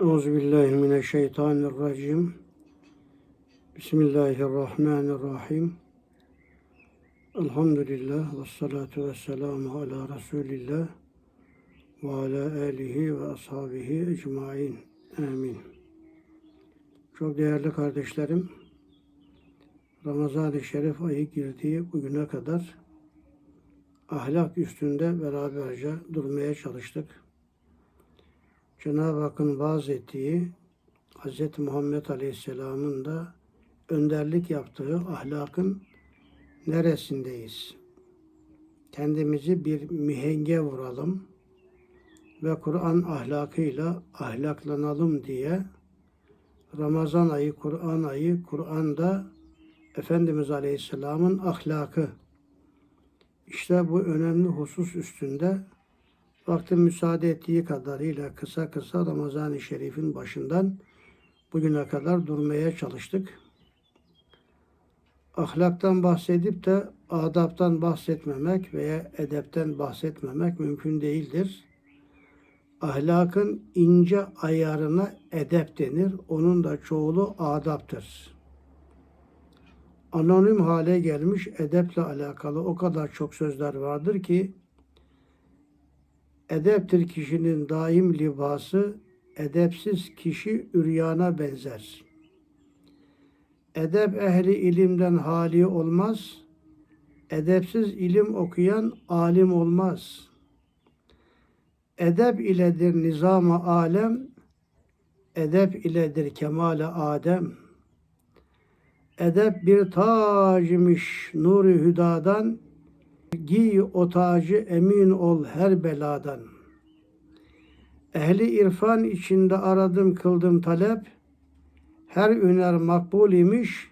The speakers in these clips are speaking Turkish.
Euzubillahimineşşeytanirracim. Bismillahirrahmanirrahim. Elhamdülillah ve salatu ve selamu ala Resulillah ve ala alihi ve ashabihi ecmain. Amin. Çok değerli kardeşlerim, Ramazan-ı Şerif ayı girdiği bugüne kadar ahlak üstünde beraberce durmaya çalıştık. Cenab-ı Hakk'ın vaaz ettiği Hz. Muhammed Aleyhisselam'ın da önderlik yaptığı ahlakın neresindeyiz? Kendimizi bir mihenge vuralım ve Kur'an ahlakıyla ahlaklanalım diye Ramazan ayı, Kur'an ayı, Kur'an'da Efendimiz Aleyhisselam'ın ahlakı. İşte bu önemli husus üstünde vaktin müsaade ettiği kadarıyla kısa kısa Ramazan-ı Şerif'in başından bugüne kadar durmaya çalıştık. Ahlaktan bahsedip de adaptan bahsetmemek veya edepten bahsetmemek mümkün değildir. Ahlakın ince ayarına edep denir. Onun da çoğulu adaptır. Anonim hale gelmiş edeple alakalı o kadar çok sözler vardır ki Edeptir kişinin daim libası, edepsiz kişi üryana benzer. Edep ehli ilimden hali olmaz, edepsiz ilim okuyan alim olmaz. Edep iledir nizama alem, edep iledir kemale Adem. Edep bir tacimiş nuru hüdadan, Giy o tacı emin ol her beladan. Ehli irfan içinde aradım kıldım talep. Her üner makbul imiş.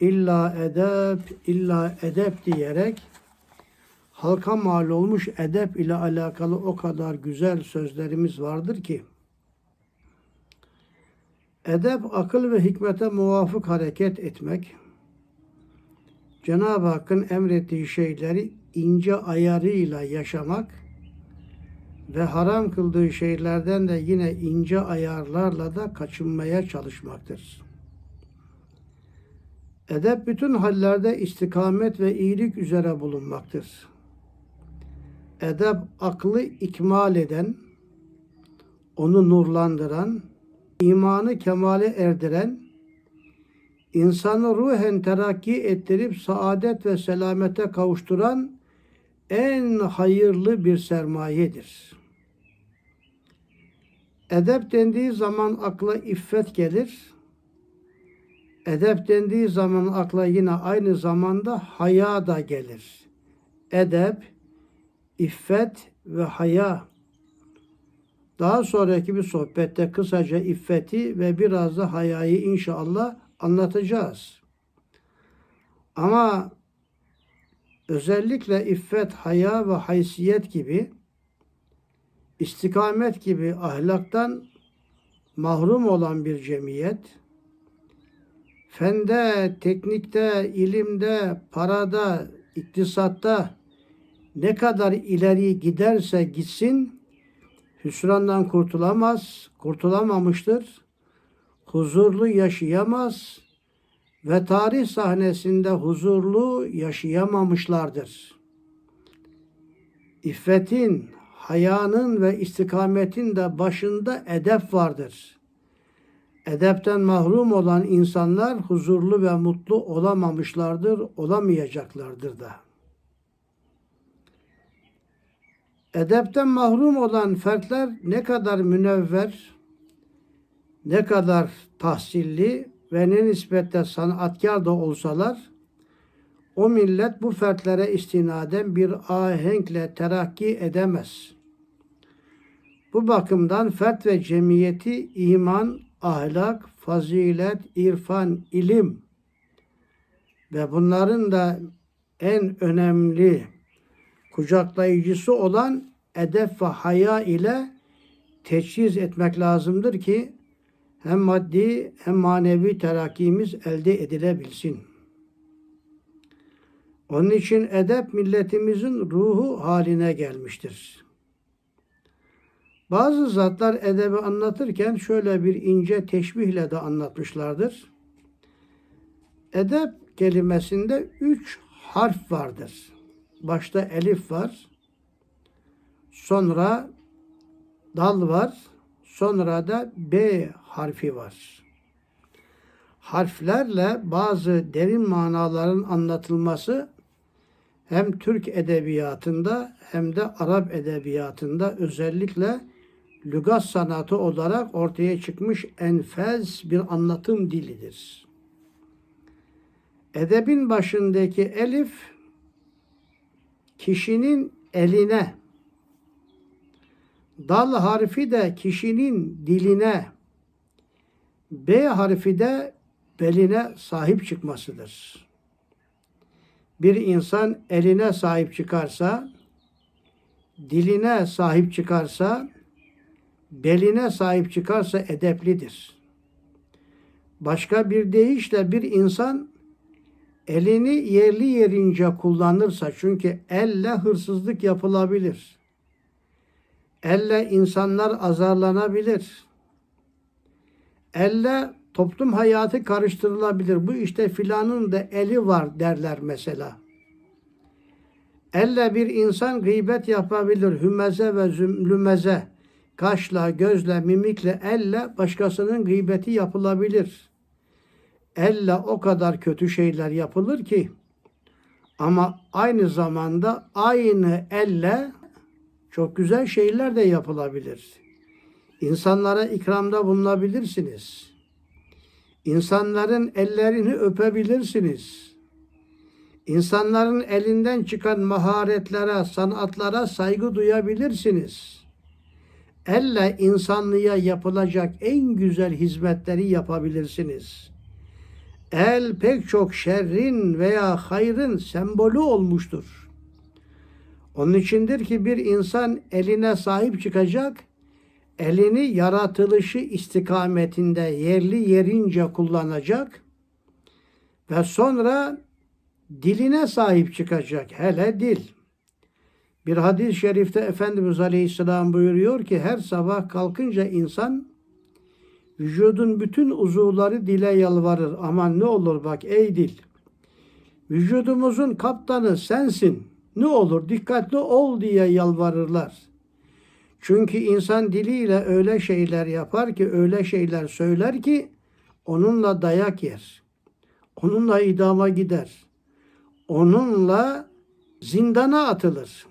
İlla edep, illa edep diyerek halka mal olmuş edep ile alakalı o kadar güzel sözlerimiz vardır ki edep akıl ve hikmete muvafık hareket etmek, Cenab-ı Hakk'ın emrettiği şeyleri ince ayarıyla yaşamak ve haram kıldığı şeylerden de yine ince ayarlarla da kaçınmaya çalışmaktır. Edep bütün hallerde istikamet ve iyilik üzere bulunmaktır. Edep aklı ikmal eden, onu nurlandıran, imanı kemale erdiren, insanı ruhen terakki ettirip saadet ve selamete kavuşturan en hayırlı bir sermayedir. Edep dendiği zaman akla iffet gelir. Edep dendiği zaman akla yine aynı zamanda haya da gelir. Edep, iffet ve haya. Daha sonraki bir sohbette kısaca iffeti ve biraz da hayayı inşallah anlatacağız. Ama özellikle iffet, haya ve haysiyet gibi istikamet gibi ahlaktan mahrum olan bir cemiyet fende, teknikte, ilimde, parada, iktisatta ne kadar ileri giderse gitsin hüsrandan kurtulamaz, kurtulamamıştır huzurlu yaşayamaz ve tarih sahnesinde huzurlu yaşayamamışlardır. İffetin, hayanın ve istikametin de başında edep vardır. Edepten mahrum olan insanlar huzurlu ve mutlu olamamışlardır, olamayacaklardır da. Edepten mahrum olan fertler ne kadar münevver, ne kadar tahsilli ve ne nispette sanatkar da olsalar o millet bu fertlere istinaden bir ahenkle terakki edemez. Bu bakımdan fert ve cemiyeti iman, ahlak, fazilet, irfan, ilim ve bunların da en önemli kucaklayıcısı olan edep ve haya ile teçhiz etmek lazımdır ki hem maddi hem manevi terakkimiz elde edilebilsin. Onun için edep milletimizin ruhu haline gelmiştir. Bazı zatlar edebi anlatırken şöyle bir ince teşbihle de anlatmışlardır. Edep kelimesinde üç harf vardır. Başta elif var, sonra dal var, sonra da B harfi var. Harflerle bazı derin manaların anlatılması hem Türk edebiyatında hem de Arap edebiyatında özellikle lügat sanatı olarak ortaya çıkmış enfes bir anlatım dilidir. Edebin başındaki elif kişinin eline, dal harfi de kişinin diline, B harfi de beline sahip çıkmasıdır. Bir insan eline sahip çıkarsa, diline sahip çıkarsa, beline sahip çıkarsa edeplidir. Başka bir deyişle bir insan elini yerli yerince kullanırsa çünkü elle hırsızlık yapılabilir. Elle insanlar azarlanabilir. Elle toplum hayatı karıştırılabilir. Bu işte filanın da eli var derler mesela. Elle bir insan gıybet yapabilir. Hümeze ve zümlümeze. Kaşla, gözle, mimikle, elle başkasının gıybeti yapılabilir. Elle o kadar kötü şeyler yapılır ki ama aynı zamanda aynı elle çok güzel şeyler de yapılabilir. İnsanlara ikramda bulunabilirsiniz. İnsanların ellerini öpebilirsiniz. İnsanların elinden çıkan maharetlere, sanatlara saygı duyabilirsiniz. Elle insanlığa yapılacak en güzel hizmetleri yapabilirsiniz. El pek çok şerrin veya hayrın sembolü olmuştur. Onun içindir ki bir insan eline sahip çıkacak, elini yaratılışı istikametinde yerli yerince kullanacak ve sonra diline sahip çıkacak. Hele dil. Bir hadis-i şerifte Efendimiz Aleyhisselam buyuruyor ki her sabah kalkınca insan vücudun bütün uzuvları dile yalvarır. Aman ne olur bak ey dil. Vücudumuzun kaptanı sensin. Ne olur dikkatli ol diye yalvarırlar. Çünkü insan diliyle öyle şeyler yapar ki, öyle şeyler söyler ki onunla dayak yer. Onunla idama gider. Onunla zindana atılır.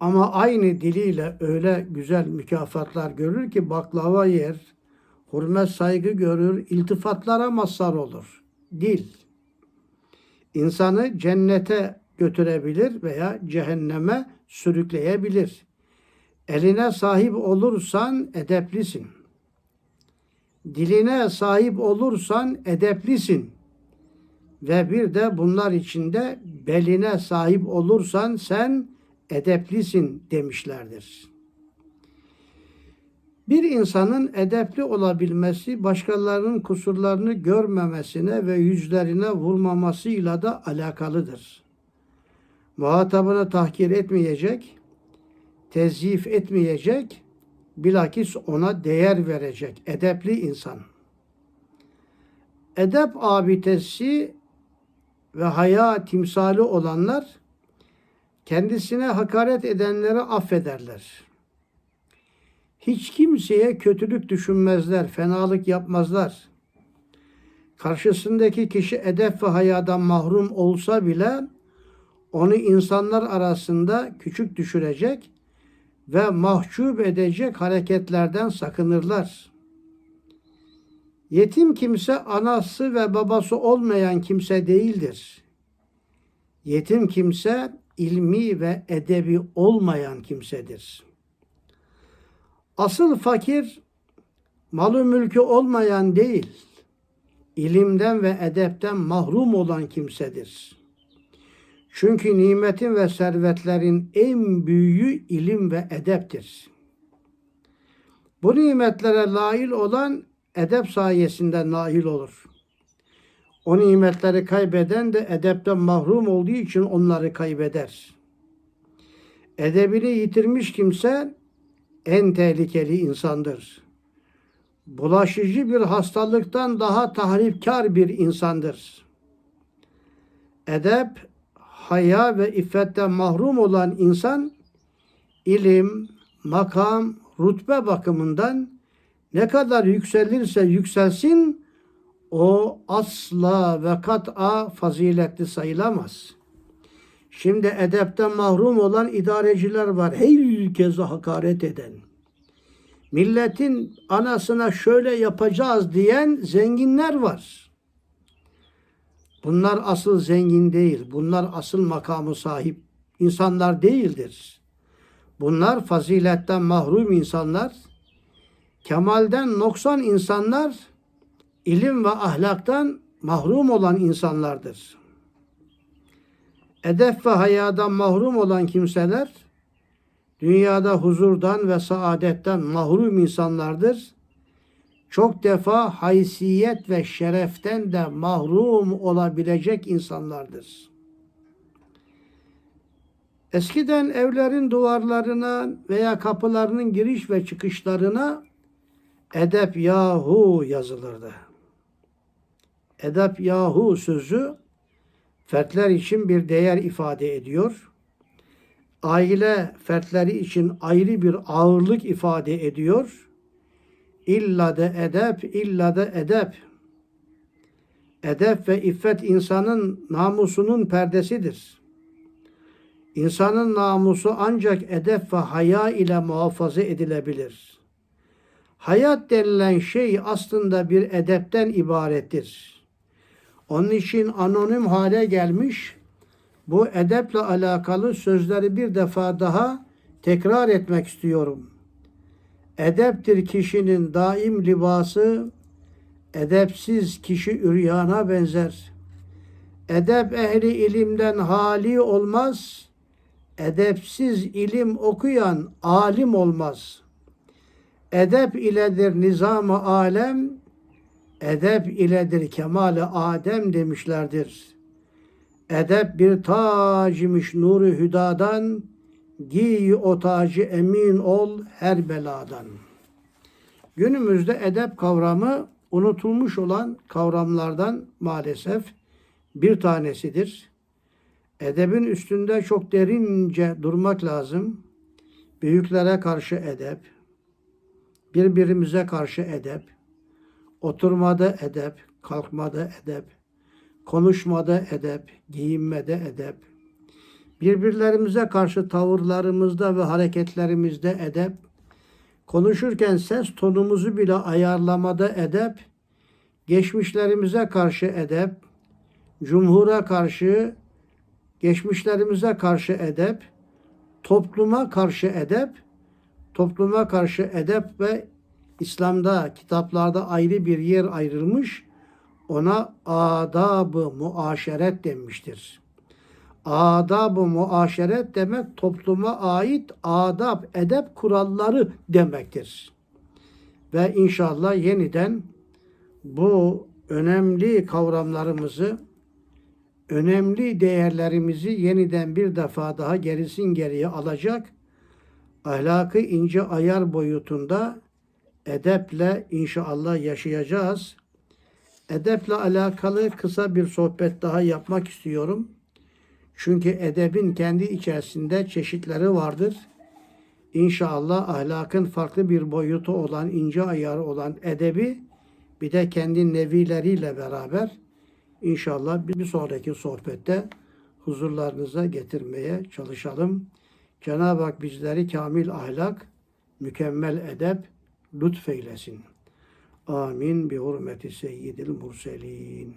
Ama aynı diliyle öyle güzel mükafatlar görür ki baklava yer, hürmet saygı görür, iltifatlara mazhar olur. Dil. insanı cennete götürebilir veya cehenneme sürükleyebilir. Eline sahip olursan edeplisin. Diline sahip olursan edeplisin. Ve bir de bunlar içinde beline sahip olursan sen edeplisin demişlerdir. Bir insanın edepli olabilmesi başkalarının kusurlarını görmemesine ve yüzlerine vurmamasıyla da alakalıdır. Muhatabını tahkir etmeyecek, tezyif etmeyecek, bilakis ona değer verecek edepli insan. Edep abidesi ve haya timsali olanlar kendisine hakaret edenleri affederler. Hiç kimseye kötülük düşünmezler, fenalık yapmazlar. Karşısındaki kişi edep ve hayadan mahrum olsa bile onu insanlar arasında küçük düşürecek ve mahcup edecek hareketlerden sakınırlar. Yetim kimse anası ve babası olmayan kimse değildir. Yetim kimse ilmi ve edebi olmayan kimsedir. Asıl fakir malı mülkü olmayan değil, ilimden ve edepten mahrum olan kimsedir. Çünkü nimetin ve servetlerin en büyüğü ilim ve edeptir. Bu nimetlere nail olan edep sayesinde nail olur. O nimetleri kaybeden de edepten mahrum olduğu için onları kaybeder. Edebini yitirmiş kimse en tehlikeli insandır. Bulaşıcı bir hastalıktan daha tahripkar bir insandır. Edep, haya ve iffetten mahrum olan insan ilim, makam, rutbe bakımından ne kadar yükselirse yükselsin o asla ve kat'a faziletli sayılamaz. Şimdi edepten mahrum olan idareciler var. Herkese hakaret eden. Milletin anasına şöyle yapacağız diyen zenginler var. Bunlar asıl zengin değil. Bunlar asıl makamı sahip insanlar değildir. Bunlar faziletten mahrum insanlar, kemalden noksan insanlar, ilim ve ahlaktan mahrum olan insanlardır. Edep ve hayadan mahrum olan kimseler, dünyada huzurdan ve saadetten mahrum insanlardır. Çok defa haysiyet ve şereften de mahrum olabilecek insanlardır. Eskiden evlerin duvarlarına veya kapılarının giriş ve çıkışlarına edep yahu yazılırdı. Edep yahu sözü fertler için bir değer ifade ediyor. Aile fertleri için ayrı bir ağırlık ifade ediyor. İlla de edep, illa de edep. Edep ve iffet insanın namusunun perdesidir. İnsanın namusu ancak edep ve haya ile muhafaza edilebilir. Hayat denilen şey aslında bir edepten ibarettir. Onun için anonim hale gelmiş bu edeple alakalı sözleri bir defa daha tekrar etmek istiyorum. Edeptir kişinin daim libası, edepsiz kişi üryana benzer. Edep ehli ilimden hali olmaz, edepsiz ilim okuyan alim olmaz. Edep iledir nizam-ı alem, edep iledir kemale Adem demişlerdir. Edep bir tacimiş nuru hüdadan, giy o tacı emin ol her beladan. Günümüzde edep kavramı unutulmuş olan kavramlardan maalesef bir tanesidir. Edebin üstünde çok derince durmak lazım. Büyüklere karşı edep, birbirimize karşı edep, oturmada edep, kalkmada edep, konuşmada edep, giyinmede edep, birbirlerimize karşı tavırlarımızda ve hareketlerimizde edep, konuşurken ses tonumuzu bile ayarlamada edep, geçmişlerimize karşı edep, cumhura karşı, geçmişlerimize karşı edep, topluma karşı edep, topluma karşı edep ve İslam'da kitaplarda ayrı bir yer ayrılmış. Ona adab-ı muaşeret denmiştir. Adab-ı muaşeret demek topluma ait adab, edep kuralları demektir. Ve inşallah yeniden bu önemli kavramlarımızı, önemli değerlerimizi yeniden bir defa daha gerisin geriye alacak, ahlakı ince ayar boyutunda edeple inşallah yaşayacağız. Edeple alakalı kısa bir sohbet daha yapmak istiyorum. Çünkü edebin kendi içerisinde çeşitleri vardır. İnşallah ahlakın farklı bir boyutu olan, ince ayarı olan edebi bir de kendi nevileriyle beraber inşallah bir sonraki sohbette huzurlarınıza getirmeye çalışalım. Cenab-ı Hak bizleri kamil ahlak, mükemmel edep lütfeylesin. Amin bi hurmeti seyyidil murselin.